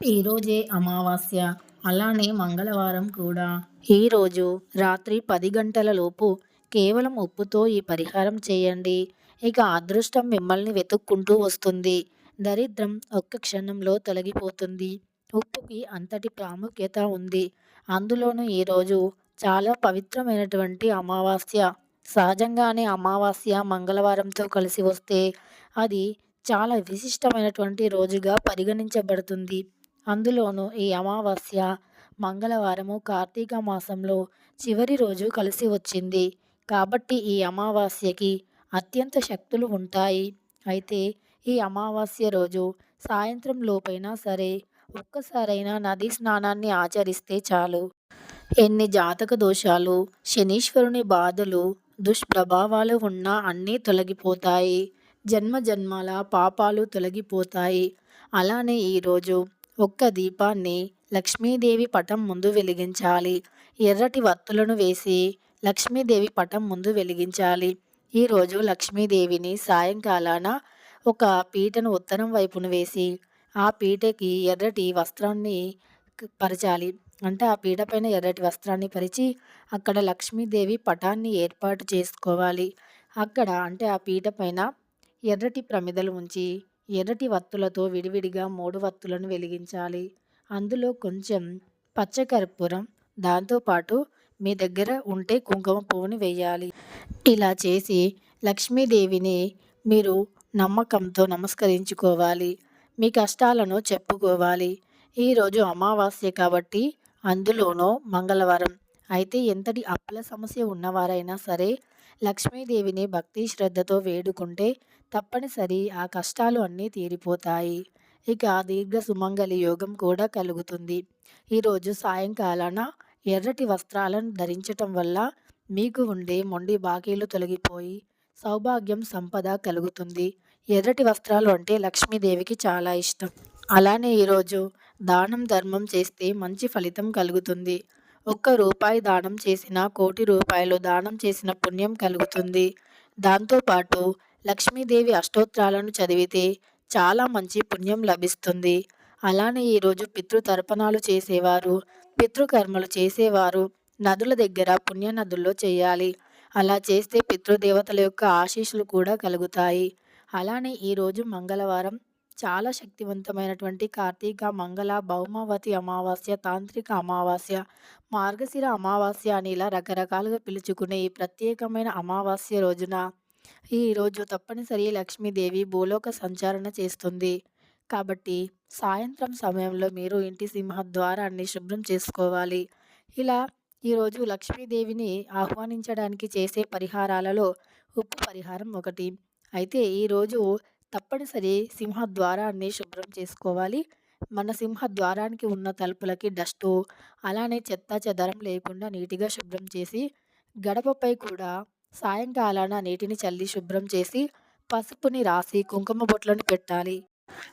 ఈరోజే అమావాస్య అలానే మంగళవారం కూడా. ఈరోజు రాత్రి పది గంటల లోపు కేవలం ఉప్పుతో ఈ పరిహారం చేయండి. ఇక అదృష్టం మిమ్మల్ని వెతుక్కుంటూ వస్తుంది. దరిద్రం ఒక్క క్షణంలో తొలగిపోతుంది. ఉప్పుకి అంతటి ప్రాముఖ్యత ఉంది. అందులోనూ ఈరోజు చాలా పవిత్రమైనటువంటి అమావాస్య. సహజంగానే అమావాస్య మంగళవారంతో కలిసి వస్తే అది చాలా విశిష్టమైనటువంటి రోజుగా పరిగణించబడుతుంది. అందులోనూ ఈ అమావాస్య మంగళవారము కార్తీక మాసంలో చివరి రోజు కలిసి వచ్చింది. కాబట్టి ఈ అమావాస్యకి అత్యంత శక్తులు ఉంటాయి. అయితే ఈ అమావాస్య రోజు సాయంత్రం లోపైనా సరే ఒక్కసారైనా నదీ స్నానాన్ని ఆచరిస్తే చాలు. ఎన్ని జాతక దోషాలు శనీశ్వరుని బాధలు దుష్ప్రభావాలు ఉన్నా అన్నీ తొలగిపోతాయి. జన్మ జన్మాల పాపాలు తొలగిపోతాయి. అలానే ఈరోజు ఒక్క దీపాన్ని లక్ష్మీదేవి పటం ముందు వెలిగించాలి. ఎర్రటి వత్తులను వేసి లక్ష్మీదేవి పటం ముందు వెలిగించాలి. ఈరోజు లక్ష్మీదేవిని సాయంకాలాన ఒక పీటను ఉత్తరం వైపున వేసి ఆ పీటకి ఎర్రటి వస్త్రాన్ని పరచాలి. అంటే ఆ పీట పైన ఎర్రటి వస్త్రాన్ని పరిచి అక్కడ లక్ష్మీదేవి పటాన్ని ఏర్పాటు చేసుకోవాలి. అక్కడ అంటే ఆ పీట పైన ఎర్రటి ప్రమిదలు ఉంచి ఎర్రటి వత్తులతో విడివిడిగా మూడు వత్తులను వెలిగించాలి. అందులో కొంచెం పచ్చకర్పూరం దాంతోపాటు మీ దగ్గర ఉంటే కుంకుమ పువ్వుని వేయాలి ఇలా చేసి లక్ష్మీదేవిని మీరు నమ్మకంతో నమస్కరించుకోవాలి. మీ కష్టాలను చెప్పుకోవాలి. ఈరోజు అమావాస్య కాబట్టి అందులోనూ మంగళవారం. అయితే ఎంతటి అప్పుల సమస్య ఉన్నవారైనా సరే లక్ష్మీదేవిని భక్తి శ్రద్ధతో వేడుకుంటే తప్పనిసరి ఆ కష్టాలు అన్నీ తీరిపోతాయి. ఇక దీర్ఘ సుమంగళి యోగం కూడా కలుగుతుంది. ఈరోజు సాయంకాలాన ఎర్రటి వస్త్రాలను ధరించటం వల్ల మీకు ఉండే మొండి బాకీలు తొలగిపోయి సౌభాగ్యం సంపద కలుగుతుంది. ఎర్రటి వస్త్రాలు అంటే లక్ష్మీదేవికి చాలా ఇష్టం. అలానే ఈరోజు దానం ధర్మం చేస్తే మంచి ఫలితం కలుగుతుంది. ఒక్క రూపాయి దానం చేసిన కోటి రూపాయలు దానం చేసిన పుణ్యం కలుగుతుంది. దాంతోపాటు లక్ష్మీదేవి అష్టోత్తరాలను చదివితే చాలా మంచి పుణ్యం లభిస్తుంది. అలానే ఈరోజు పితృతర్పణాలు చేసేవారు పితృకర్మలు చేసేవారు నదుల దగ్గర పుణ్య నదుల్లో చేయాలి. అలా చేస్తే పితృదేవతల యొక్క ఆశీస్సులు కూడా కలుగుతాయి. అలానే ఈరోజు మంగళవారం చాలా శక్తివంతమైనటువంటి కార్తీక మంగళ భౌమావతి అమావాస్య తాంత్రిక అమావాస్య మార్గశిర అమావాస్య అని ఇలా రకరకాలుగా పిలుచుకునే ఈ ప్రత్యేకమైన అమావాస్య రోజున ఈరోజు తప్పనిసరి లక్ష్మీదేవి భూలోక సంచారణ చేస్తుంది. కాబట్టి సాయంత్రం సమయంలో మీరు ఇంటి సింహద్వారాన్ని శుభ్రం చేసుకోవాలి. ఇలా ఈరోజు లక్ష్మీదేవిని ఆహ్వానించడానికి చేసే పరిహారాలలో ఉప్పు పరిహారం ఒకటి. అయితే ఈరోజు తప్పనిసరి సింహద్వారాన్ని శుభ్రం చేసుకోవాలి. మన సింహద్వారానికి ఉన్న తలుపులకి డస్టు అలానే చెత్త చెదరం లేకుండా నీటిగా శుభ్రం చేసి గడపపై కూడా సాయంకాలాన నీటిని చల్లి శుభ్రం చేసి పసుపుని రాసి కుంకుమ బొట్లను పెట్టాలి.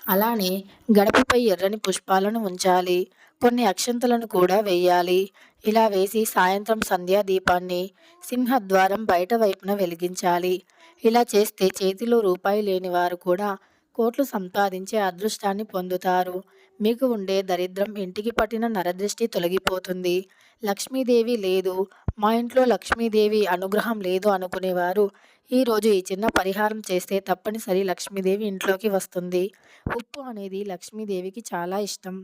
అలానే గడపపై ఎర్రని పుష్పాలను ఉంచాలి. కొన్ని అక్షంతలను కూడా వేయాలి. ఇలా వేసి సాయంత్రం సంధ్యా దీపాన్ని సింహద్వారం బయట వైపున వెలిగించాలి. ఇలా చేస్తే చేతిలో రూపాయి లేని వారు కూడా కోట్లు సంపాదించే అదృష్టాన్ని పొందుతారు. మీకు ఉండే దరిద్రం ఇంటికి పట్టిన నరదృష్టి తొలగిపోతుంది. లక్ష్మీదేవి లేదు మా ఇంట్లో లక్ష్మీదేవి అనుగ్రహం లేదు అనుకునేవారు. ఈరోజు ఈ చిన్న పరిహారం చేస్తే తప్పనిసరి లక్ష్మీదేవి ఇంట్లోకి వస్తుంది. ఉప్పు అనేది లక్ష్మీదేవికి చాలా ఇష్టం.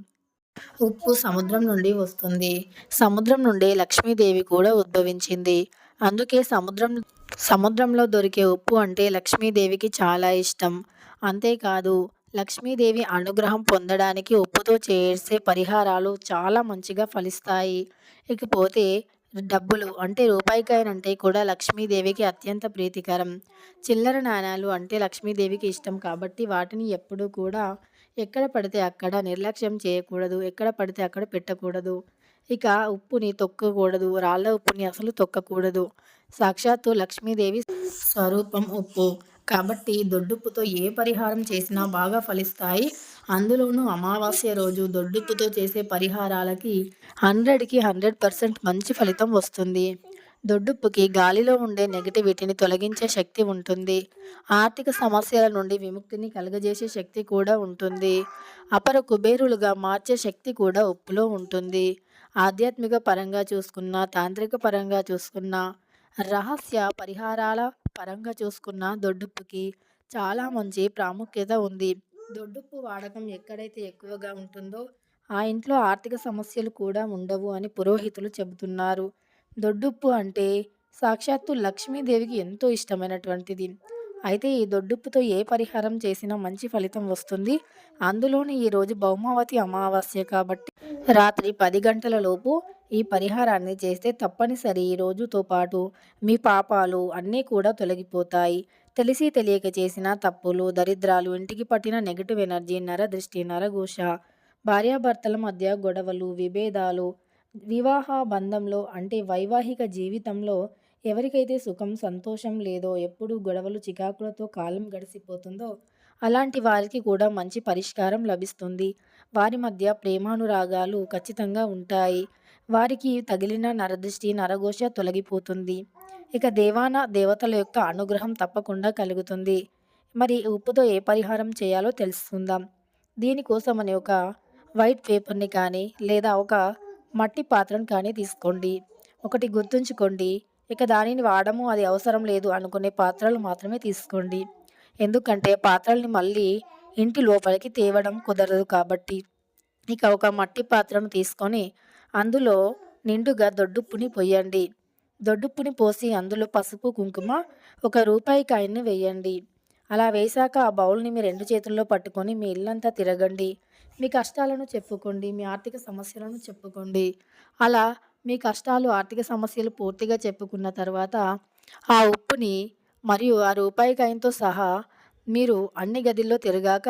ఉప్పు సముద్రం నుండి వస్తుంది. సముద్రం నుండి లక్ష్మీదేవి కూడా ఉద్భవించింది. అందుకే సముద్రం సముద్రంలో దొరికే ఉప్పు అంటే లక్ష్మీదేవికి చాలా ఇష్టం. అంతేకాదు లక్ష్మీదేవి అనుగ్రహం పొందడానికి ఉప్పుతో చేసే పరిహారాలు చాలా మంచిగా ఫలిస్తాయి. ఇకపోతే డబ్బులు అంటే రూపాయికాయనంటే కూడా లక్ష్మీదేవికి అత్యంత ప్రీతికరం. చిల్లర నాణాలు అంటే లక్ష్మీదేవికి ఇష్టం కాబట్టి వాటిని ఎప్పుడూ కూడా ఎక్కడ పడితే అక్కడ నిర్లక్ష్యం చేయకూడదు ఎక్కడ పడితే అక్కడ పెట్టకూడదు. ఇక ఉప్పుని తొక్కకూడదు రాళ్ళ ఉప్పుని అసలు తొక్కకూడదు. సాక్షాత్తు లక్ష్మీదేవి స్వరూపం ఉప్పు. కాబట్టి దొడ్డుప్పుతో ఏ పరిహారం చేసినా బాగా ఫలిస్తాయి. అందులోనూ అమావాస్య రోజు దొడ్డుప్పుతో చేసే పరిహారాలకి హండ్రెడ్కి హండ్రెడ్ పర్సెంట్ మంచి ఫలితం వస్తుంది. దొడ్డుప్పుకి గాలిలో ఉండే నెగటివిటీని తొలగించే శక్తి ఉంటుంది. ఆర్థిక సమస్యల నుండి విముక్తిని కలుగజేసే శక్తి కూడా ఉంటుంది. అపర కుబేరులుగా మార్చే శక్తి కూడా ఉప్పులో ఉంటుంది. ఆధ్యాత్మిక పరంగా చూసుకున్న తాంత్రిక పరంగా చూసుకున్న రహస్య పరిహారాల పరంగా చూసుకున్న దొడ్డుప్పుకి చాలా మంచి ప్రాముఖ్యత ఉంది. దొడ్డుప్పు వాడకం ఎక్కడైతే ఎక్కువగా ఉంటుందో ఆ ఇంట్లో ఆర్థిక సమస్యలు కూడా ఉండవు అని పురోహితులు చెబుతున్నారు. దొడ్డుప్పు అంటే సాక్షాత్తు లక్ష్మీదేవికి ఎంతో ఇష్టమైనటువంటిది. అయితే ఈ దొడ్డుప్పుతో ఏ పరిహారం చేసినా మంచి ఫలితం వస్తుంది. అందులోని ఈరోజు భౌమావతి అమావాస్య కాబట్టి రాత్రి పది గంటల లోపు ఈ పరిహారాన్ని చేస్తే తప్పనిసరి ఈ రోజుతో పాటు మీ పాపాలు అన్నీ కూడా తొలగిపోతాయి. తెలిసి తెలియక చేసిన తప్పులు దరిద్రాలు ఇంటికి పట్టిన నెగిటివ్ ఎనర్జీ నర దృష్టి నరఘోష భార్యాభర్తల మధ్య గొడవలు విభేదాలు వివాహ బంధంలో అంటే వైవాహిక జీవితంలో ఎవరికైతే సుఖం సంతోషం లేదో ఎప్పుడు గొడవలు చికాకులతో కాలం గడిసిపోతుందో అలాంటి వారికి కూడా మంచి పరిష్కారం లభిస్తుంది. వారి మధ్య ప్రేమానురాగాలు ఖచ్చితంగా ఉంటాయి. వారికి తగిలిన నరదృష్టి నరఘోష తొలగిపోతుంది. ఇక దేవాన దేవతల యొక్క అనుగ్రహం తప్పకుండా కలుగుతుంది. మరి ఉప్పుతో ఏ పరిహారం చేయాలో తెలుసుకుందాం. దీనికోసమని ఒక వైట్ పేపర్ని కానీ లేదా ఒక మట్టి పాత్రను కానీ తీసుకోండి. ఒకటి గుర్తుంచుకోండి. ఇక దానిని వాడము అది అవసరం లేదు అనుకునే పాత్రలు మాత్రమే తీసుకోండి. ఎందుకంటే పాత్రల్ని మళ్ళీ ఇంటి లోపలికి తేవడం కుదరదు కాబట్టి. ఇక ఒక మట్టి పాత్రను తీసుకొని అందులో నిండుగా దొడ్డుప్పుని పొయ్యండి దొడ్డుప్పుని పోసి అందులో పసుపు కుంకుమ ఒక రూపాయి కాయన్ని వేయండి. అలా వేశాక ఆ బౌల్ని మీ రెండు చేతుల్లో పట్టుకొని మీ ఇల్లంతా తిరగండి. మీ కష్టాలను చెప్పుకోండి మీ ఆర్థిక సమస్యలను చెప్పుకోండి. అలా మీ కష్టాలు ఆర్థిక సమస్యలు పూర్తిగా చెప్పుకున్న తర్వాత ఆ ఉప్పుని మరియు ఆ రూపాయి కాయంతో సహా మీరు అన్ని గదిల్లో తిరగాక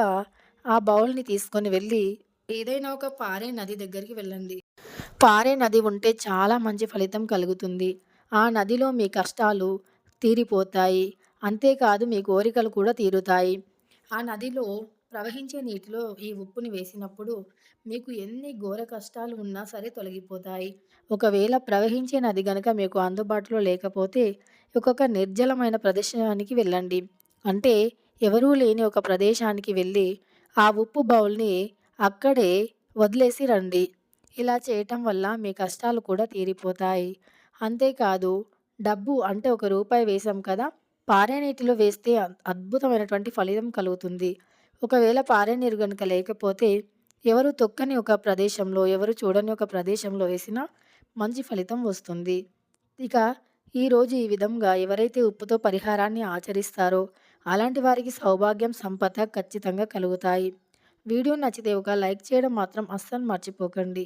ఆ బౌల్ని తీసుకొని వెళ్ళి ఏదైనా ఒక పారే నది దగ్గరికి వెళ్ళండి. పారే నది ఉంటే చాలా మంచి ఫలితం కలుగుతుంది. ఆ నదిలో మీ కష్టాలు తీరిపోతాయి. అంతేకాదు మీ కోరికలు కూడా తీరుతాయి. ఆ నదిలో ప్రవహించే నీటిలో ఈ ఉప్పుని వేసినప్పుడు మీకు ఎన్ని ఘోర కష్టాలు ఉన్నా సరే తొలగిపోతాయి. ఒకవేళ ప్రవహించే నది గనక మీకు అందుబాటులో లేకపోతే ఒక్కొక్క నిర్జలమైన ప్రదేశానికి వెళ్ళండి. అంటే ఎవరూ లేని ఒక ప్రదేశానికి వెళ్ళి ఆ ఉప్పు బౌల్ని అక్కడే వదిలేసి రండి. ఇలా చేయటం వల్ల మీ కష్టాలు కూడా తీరిపోతాయి. అంతేకాదు డబ్బు అంటే ఒక రూపాయి వేసాం కదా పారే నీటిలో వేస్తే అద్భుతమైనటువంటి ఫలితం కలుగుతుంది. ఒకవేళ పారే నీరు కనుక లేకపోతే ఎవరు తొక్కని ఒక ప్రదేశంలో ఎవరు చూడని ఒక ప్రదేశంలో వేసినా మంచి ఫలితం వస్తుంది. ఇక ఈరోజు ఈ విధంగా ఎవరైతే ఉప్పుతో పరిహారాన్ని ఆచరిస్తారో అలాంటి వారికి సౌభాగ్యం సంపద ఖచ్చితంగా కలుగుతాయి. వీడియో నచ్చితే ఒక లైక్ చేయడం మాత్రం అస్సలు మర్చిపోకండి.